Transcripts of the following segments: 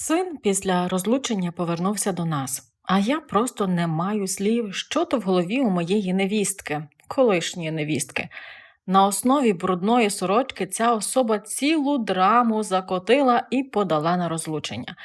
Син після розлучення повернувся до нас, а я просто не маю слів, що то в голові у моєї невістки, колишньої невістки. На основі брудної сорочки ця особа цілу драму закотила і подала на розлучення.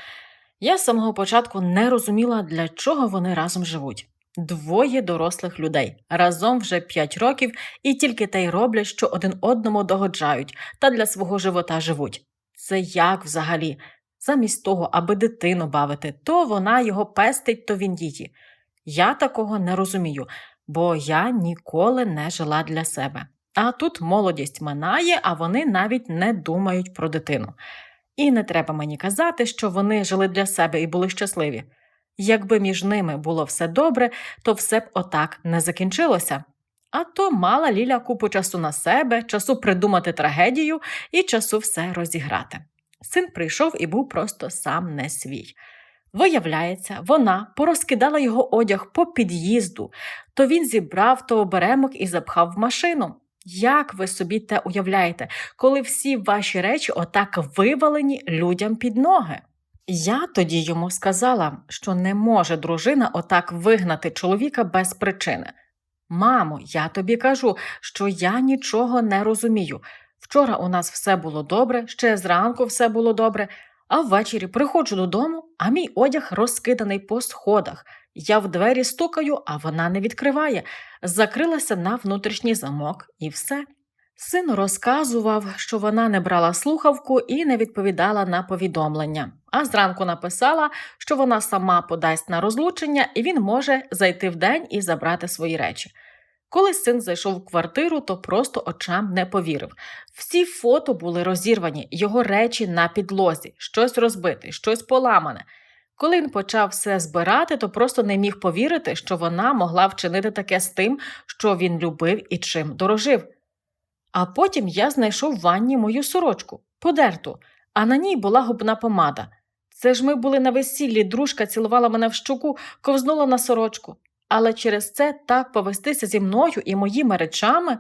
Я з самого початку не розуміла, для чого вони разом живуть. Двоє дорослих людей разом вже п'ять років і тільки те й роблять, що один одному догоджають та для свого живота живуть. Це як взагалі? Замість того, аби дитину бавити, то вона його пестить, то він її. Я такого не розумію, бо я ніколи не жила для себе. А тут молодість минає, а вони навіть не думають про дитину. І не треба мені казати, що вони жили для себе і були щасливі. Якби між ними було все добре, то все б отак не закінчилося. А то мала Ліля купу часу на себе, часу придумати трагедію і часу все розіграти. Син прийшов і був просто сам не свій. Виявляється, вона порозкидала його одяг по під'їзду, то він зібрав то оберемок і запхав в машину. Як ви собі те уявляєте, коли всі ваші речі отак вивалені людям під ноги? Я тоді йому сказала, що не може дружина отак вигнати чоловіка без причини. Мамо, я тобі кажу, що я нічого не розумію. Вчора у нас все було добре, ще зранку все було добре, а ввечері приходжу додому, а мій одяг розкиданий по сходах. Я в двері стукаю, а вона не відкриває. Закрилася на внутрішній замок і все. Син розказував, що вона не брала слухавку і не відповідала на повідомлення, а зранку написала, що вона сама подасть на розлучення і він може зайти вдень і забрати свої речі. Коли син зайшов в квартиру, то просто очам не повірив. Всі фото були розірвані, його речі на підлозі, щось розбите, щось поламане. Коли він почав все збирати, то просто не міг повірити, що вона могла вчинити таке з тим, що він любив і чим дорожив. А потім я знайшов в ванні мою сорочку, подерту, а на ній була губна помада. Це ж ми були на весіллі, дружка цілувала мене в щуку, ковзнула на сорочку. Але через це так повестися зі мною і моїми речами.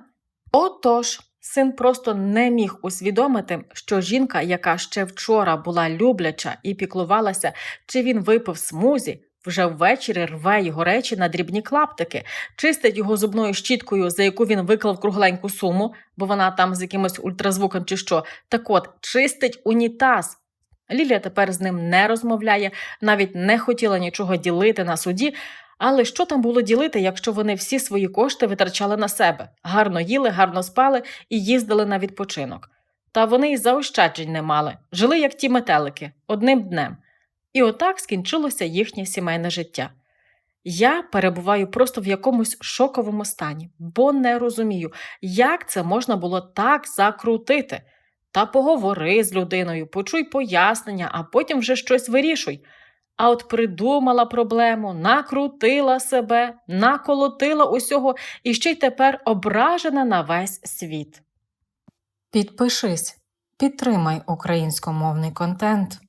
Отож, син просто не міг усвідомити, що жінка, яка ще вчора була любляча і піклувалася, чи він випив смузі, вже ввечері рве його речі на дрібні клаптики, чистить його зубною щіткою, за яку він виклав кругленьку суму, бо вона там з якимось ультразвуком чи що. Так от, чистить унітаз. Лілія тепер з ним не розмовляє, навіть не хотіла нічого ділити на суді. Але що там було ділити, якщо вони всі свої кошти витрачали на себе, гарно їли, гарно спали і їздили на відпочинок? Та вони й заощаджень не мали, жили як ті метелики, одним днем. І отак скінчилося їхнє сімейне життя. Я перебуваю просто в якомусь шоковому стані, бо не розумію, як це можна було так закрутити. Та поговори з людиною, почуй пояснення, а потім вже щось вирішуй. А от придумала проблему, накрутила себе, наколотила усього і ще й тепер ображена на весь світ. Підпишись, підтримай українськомовний контент.